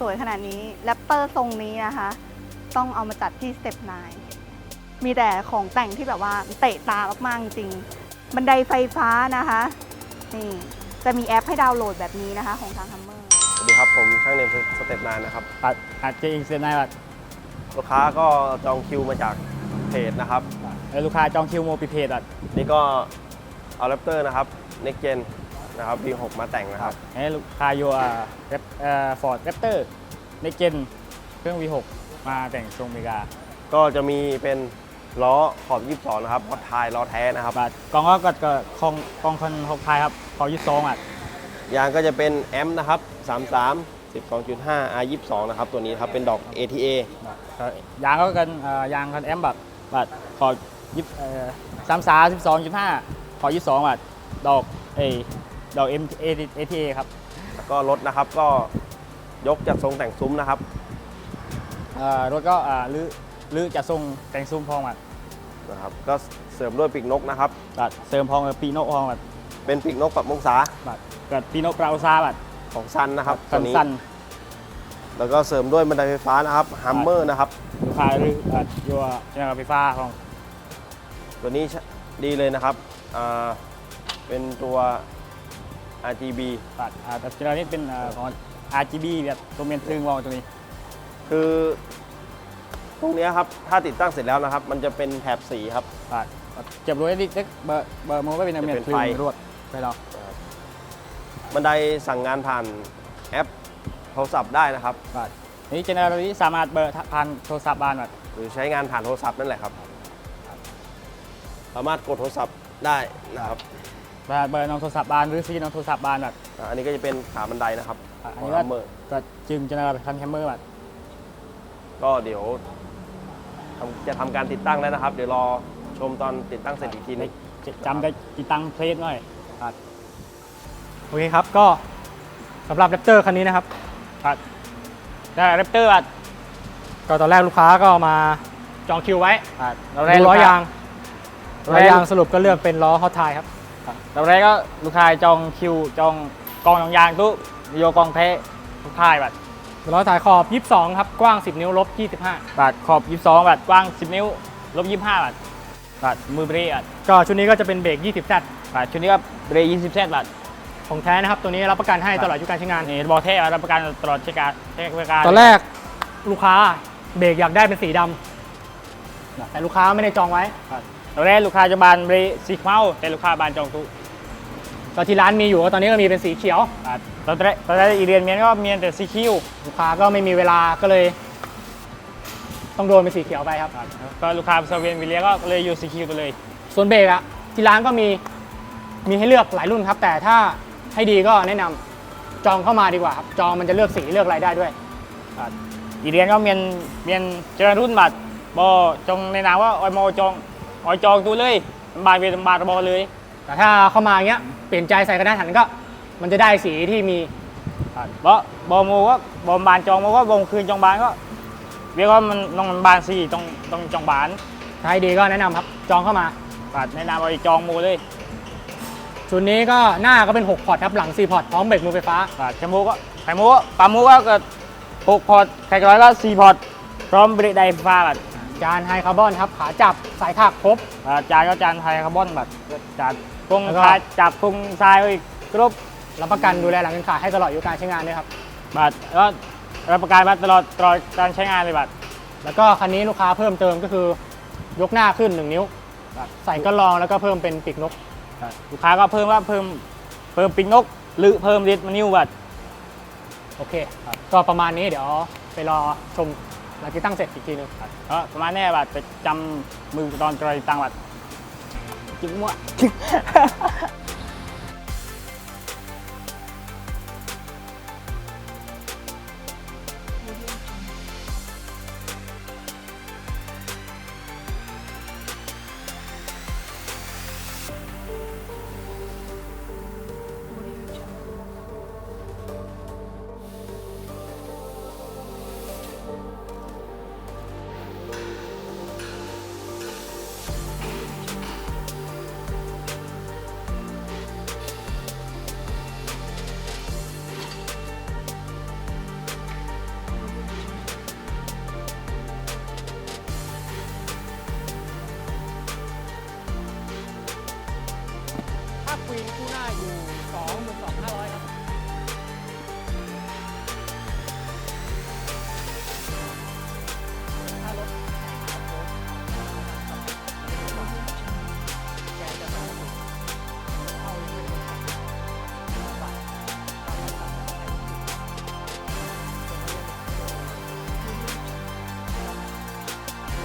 สวยขนาดนี้แรปเตอร์ทรงนี้นะคะ ต้องเอามาจัดที่สเต็ป9มีแต่ของแต่งที่แบบว่าเตะตามากๆจริง บันไดไฟฟ้านะคะนี่จะมีแอปให้ดาวน์โหลดแบบนี้นะคะ ของทางฮัมเมอร์สวัสดีครับ ผมช่างเนมสเต็ปนานนะครับปัดอาจจะอีกเซนนายบัดลูกค้าก็จองคิวมาจากเพจนะครับเออลูกค้าจองคิวโมปิเพจบัดนี่ก็เอาแรปเตอร์นะครับ Next Gen นะครับ V6 มาแต่งนะครับ ให้ลูกค้าอยู่อ่าแรปเอ่อฟอร์ดแรปเตอร์ในเกนเครื่อง V6 มาแต่งทรงอเมริกาก็จะมีเป็นล้อขอบ 22 นะครับพอทายล้อแท้นะครับบัดกองก็ก็ก็คองกองคนหกพายครับขอยึดซองอะยางก็จะเป็นแอมป์นะครับ 33 12.5 R22 นะครับ ตัวนี้ครับเป็นดอก ATA บัดก็ยางก็กันเอ่อยางคันแอมบัดบัดขอยึดเอ่อสามสาสิบสองจุดห้าขอยึดสองบัดดอกเอย ดอกเอ็มเอเอทีเอครับแล้วก็รถนะครับก็ยกจัดทรงแต่งซุ้มนะครับ เอ่อรถก็อ่าลื้อลื้อจะทรงแต่งซุ้มพองบัดนะครับ ก็เสริมด้วยปีกนกนะครับ บัดเสริมพองกับปีโนพองบัดเป็นปีกนกปรับองศาบัดกับปีโนปราอุซาบัดของซันนะครับตัสั้วนนี้ สั้นแล้วก็เสริมด้วยบันไดไฟฟ้านะครับฮัมเมอร์นะครับลูกค้าหรืออ่าอยู่เจ้าไฟฟ้าของตัวนี้ดีเลยนะครับอ่าเป็นตัว RGB บัดอ่าแต่เจ้านี้เป็นอ่าของ RGB แบบตัวเมนตึงวองตัวนี้ คือตรงเนี้ยครับถ้าติดตั้งเสร็จแล้วนะครับ มันจะเป็นแถบสีครับบัดเจ็บรถได้เล็กเบอร์เบอร์โมก็เป็นเมนจะเป็นตึงไฟ รวดไปเราบันไดสั่งงานผ่านแอปโทรศัพท์ได้นะครับบัดนี้เจเนอเรลนี้สามารถเบอร์ผ่านโทรศัพท์บ้านบัดหรือใช้งานผ่านโทรศัพท์นั่นแหละครับ สามารถกดโทรศัพท์ได้นะครับบัด เบอร์น้องโทรศัพท์บ้านหรือซีน้องโทรศัพท์บ้านบัดอ่าอันนี้ก็จะเป็นขาบันไดนะครับอะอันของนี้ก็ฮัมเมอร์ก็จึงเจเนอเรลคันแคมเมอร์บัดก็เดี๋ยวทำจะทำการติดตั้งแล้วนะครับ เดี๋ยวรอชมตอนติดตั้งเสร็จอีกทีนึง จำได้ติดตั้งเพลทหน่อยบัดโอเคครับก็สำหรับแรปเตอร์คันนี้นะครับบัดได้แรปเตอร์บัดก็ตอนแรกลูกค้าก็มาจองคิวไว้บัดเราดูได้ล้อยางเราล้อได้ยางสรุปก็เลือกเป็นล้อฮอตไทครับ เราได้ก็ลูกค้าจองคิวจองกองยางๆตู้โยกองเททุกท้ายบัดล้อถ่ายขอบ 22 ครับ กว้าง 10 นิ้วลบบาทขอบ 22บาทกว้าง 10 นิ้วลบ25บาทบาทมือเบรกบาท25ก็ชุดนี้ก็จะเป็นเบรก20 Z บาทชุดนี้ก็เบรก20เซนบาทของแท้นะครับ ตัวนี้รับประกันให้ครับตลอดอายุการใช้งานนี่บอกเท่รับประกันตลอดใช้การใช้บริการตอนแรกลูกค้าเบรกอยากได้เป็นสีดำแต่ลูกค้าไม่ได้จองไว้ เราได้ลูกค้าจะบานเบรกสีเมาแต่ลูกค้าบานจองตู้ก็ที่ร้านมีอยู่ก็ตอนนี้ก็มีเป็นสีเขียวบาทตอนแรกตอนแรกอีเรียนเมียนก็เมียนแต่สีคิวลูกค้าก็ไม่มีเวลาก็เลย ต้องโดนเป็นสีเขียวไปครับบาทก็ลูกค้าเซเวียนวิเลียก็เลยอยู่สีคิวไปเลย ส่วนเบรกอะที่ร้านก็มีมีให้เลือกหลายรุ่นครับ แต่ถ้าให้ดีก็แนะนำจองเข้ามาดีกว่าครับจองมันจะเลือกสีเลือกอะไรได้ด้วยบาทอีเรียนก็เมียนเมียนเจริญรุ่นบาทบอจงในนามว่าออยมอจอง ออยจองตู้เลยบานเวียนบาทบอเลย แต่ถ้าเข้ามาอย่างเงี้ยเปลี่ยนใจใส่กระดาษหันก็ มันจะได้สีที่มีเพราะบอมูก็บอมบานจองมูก็บงคืนจองบานก็เรียกว่ามันต้องมันบานสี่ต้องต้องจองบานถ้าให้ดีก็แนะนำครับจองเข้ามาบาทในนามว่าจองมูเลยชุดนี้ก็หน้าก็เป็น 6 พอร์ตครับหลัง 4 พอร์ตพร้อมเบรกมือไฟฟ้าบาทแคมูก็ไข่มูก็ปลามูก็เกิดหกพอร์ตไข่ร้อยก็สี่พอร์ตพร้อมเบรกไดไฟฟ้าบาท จานไฮคาร์บอนครับขาจับสายถักครบบาทจานก็จานไทยคาร์บอนบาทจานพุงแล้วก็ท้ายจับพุงทรายอีกกรุ๊ปรับประกันดูแลหลังการขายให้ตลอดอายุการใช้งานด้วยครับบาทแล้วรับประกันมาตลอดตลอดการใช้งานเลยบาทแล้วก็คันนี้ลูกค้าเพิ่มเติมก็คือยกหน้าขึ้น 1 นิ้วใส่ก็ลองแล้วก็เพิ่มเป็นปีกนก ลูกค้าก็เพิ่มว่าเพิ่มเพิ่มปิงนก หรือเพิ่มลิตรมานิวบาทโอเค ก็ประมาณนี้เดี๋ยวไปรอชม หลังที่ตั้งเสร็จอีกทีหนึงเออประมาณนี้บาทไปจำมือตอนจอยตังบาทจิ้มมั่ว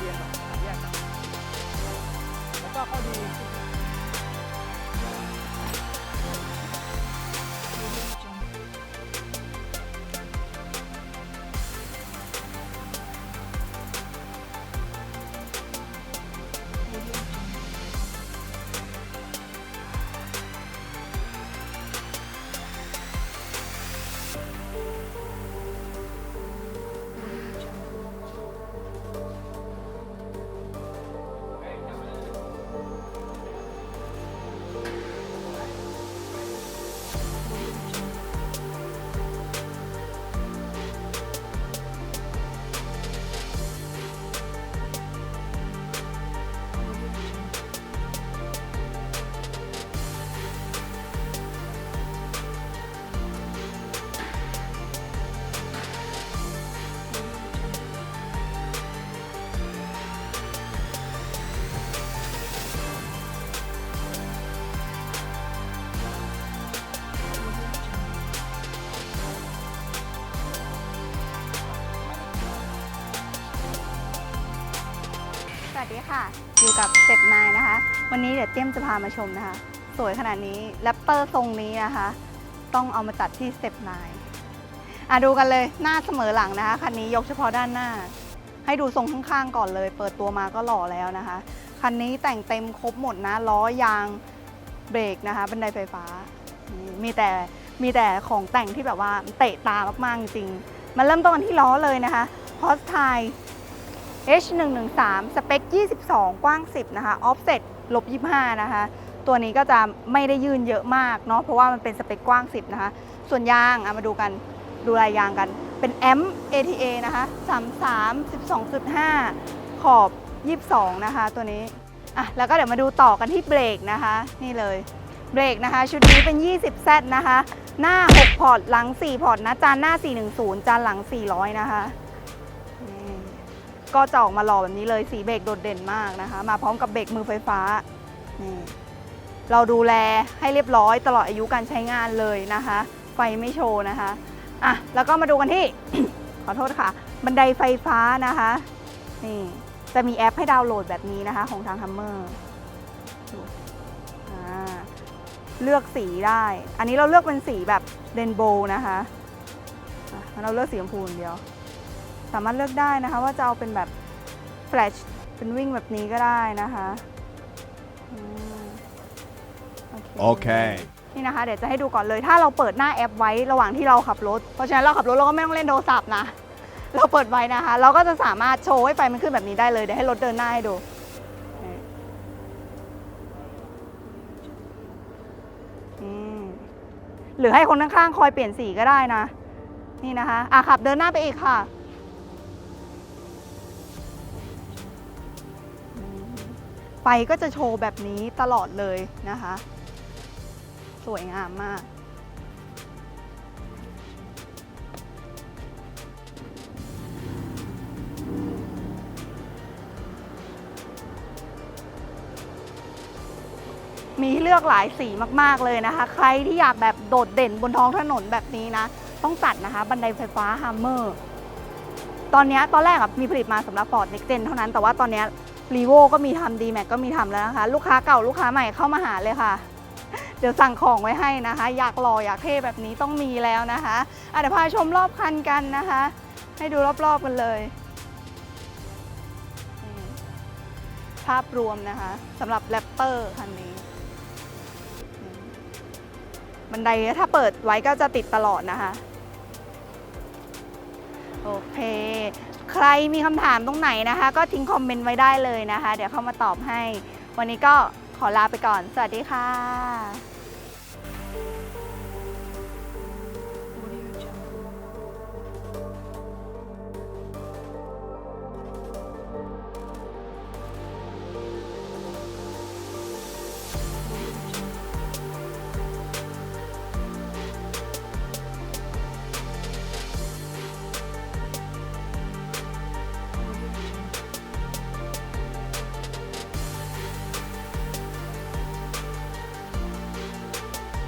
เรียนแบบแยกต่างแล้วก็ข้อดี ดีค่ะ อยู่กับเต็ปนายนะคะ วันนี้เดี๋ยวเตี้ยมจะพามาชมนะคะ สวยขนาดนี้แรปเปอร์ทรงนี้นะคะ ต้องเอามาจัดที่สเต็ปนายอะดูกันเลยหน้าเสมอหลังนะคะคันนี้ยกเฉพาะด้านหน้า ให้ดูทรงข้างๆก่อนเลย เปิดตัวมาก็หล่อแล้วนะคะ คันนี้แต่งเต็มครบหมดนะล้อยางเบรกนะคะบันไดไฟฟ้า มีแต่มีแต่ของแต่งที่แบบว่าเตะตามากๆจริงมันเริ่มต้นกันที่ล้อเลยนะคะฮอสไท H113 สเปค 22 กว้าง 10 นะคะ offset ลบ 25 นะคะ ตัวนี้ก็จะไม่ได้ยืนเยอะมากเนาะ เพราะว่ามันเป็นสเปคกว้าง 10 นะคะ ส่วนยางามาดูกัน ดูลายยางกัน เป็นแอม ATA นะคะ 33 12.5 ขอบ 22 นะคะ ตัวนี้ อะ แล้วก็เดี๋ยวมาดูต่อกันที่เบรกนะคะ นี่เลย เบรกนะคะ ชุดนี้เป็น 20 Z นะคะ หน้า 6 พอร์ต หลัง 4 พอร์ตนะ จานหน้า 410 จานหลัง 400 นะคะ ก็จะออกมาหล่อแบบนี้เลยสีเบรกโดดเด่นมากนะคะ มาพร้อมกับเบรกมือไฟฟ้านี่เราดูแลให้เรียบร้อยตลอดอายุการใช้งานเลยนะคะ ไฟไม่โชว์นะคะอะแล้วก็มาดูกันที่ ขอโทษค่ะ บันไดไฟฟ้านะคะนี่จะมีแอปให้ดาวน์โหลดแบบนี้นะคะของทางฮัมเมอร์เลือกสีได้ อันนี้เราเลือกเป็นสีแบบเรนโบว์นะคะะเราเลือกสีชมพูอย่างเดียว สามารถเลือกได้นะคะ ว่าจะเอาเป็นแบบแฟลชเป็นวิ่งแบบนี้ก็ได้นะคะอืม Okay. นี่นะคะ เดี๋ยวจะให้ดูก่อนเลย ถ้าเราเปิดหน้าแอปไว้ระหว่างที่เราขับรถ เพราะฉะนั้นเราขับรถเราก็ไม่ต้องเล่นโทรศัพท์นะ เราเปิดไว้นะคะ เราก็จะสามารถโชว์ให้ไฟมันขึ้นแบบนี้ได้เลย เดี๋ยวให้รถเดินหน้าให้ดูนี่อืมหรือให้คนข้างๆคอยเปลี่ยนสีก็ได้นะ นี่นะคะ อะขับเดินหน้าไปอีกค่ะ ไฟก็จะโชว์แบบนี้ตลอดเลยนะคะ สวยงามมาก มีเลือกหลายสีมากๆเลยนะคะ ใครที่อยากแบบโดดเด่นบนท้องถนนแบบนี้นะ ต้องจัดนะคะ บันไดไฟฟ้าฮัมเมอร์ตอนนี้ตอนแรกอะมีผลิตมาสำหรับ Ford Next Gen เท่านั้นแต่ว่าตอนนี้ รีโวก็มีทำดีแม็กก็มีทำแล้วนะคะ ลูกค้าเก่าลูกค้าใหม่เข้ามาหาเลยค่ะ เดี๋ยวสั่งของไว้ให้นะคะ อยากหล่ออยากเท่แบบนี้ต้องมีแล้วนะคะอะเดี๋ยวพาชมรอบคันกันนะคะ ให้ดูรอบๆกันเลย ภาพรวมนะคะสำหรับแรปเปอร์คันนี้ บันไดถ้าเปิดไว้ก็จะติดตลอดนะคะ โอเค ใครมีคำถามตรงไหนนะคะ ก็ทิ้งคอมเมนต์ไว้ได้เลยนะคะ เดี๋ยวเข้ามาตอบให้ วันนี้ก็ขอลาไปก่อน สวัสดีค่ะ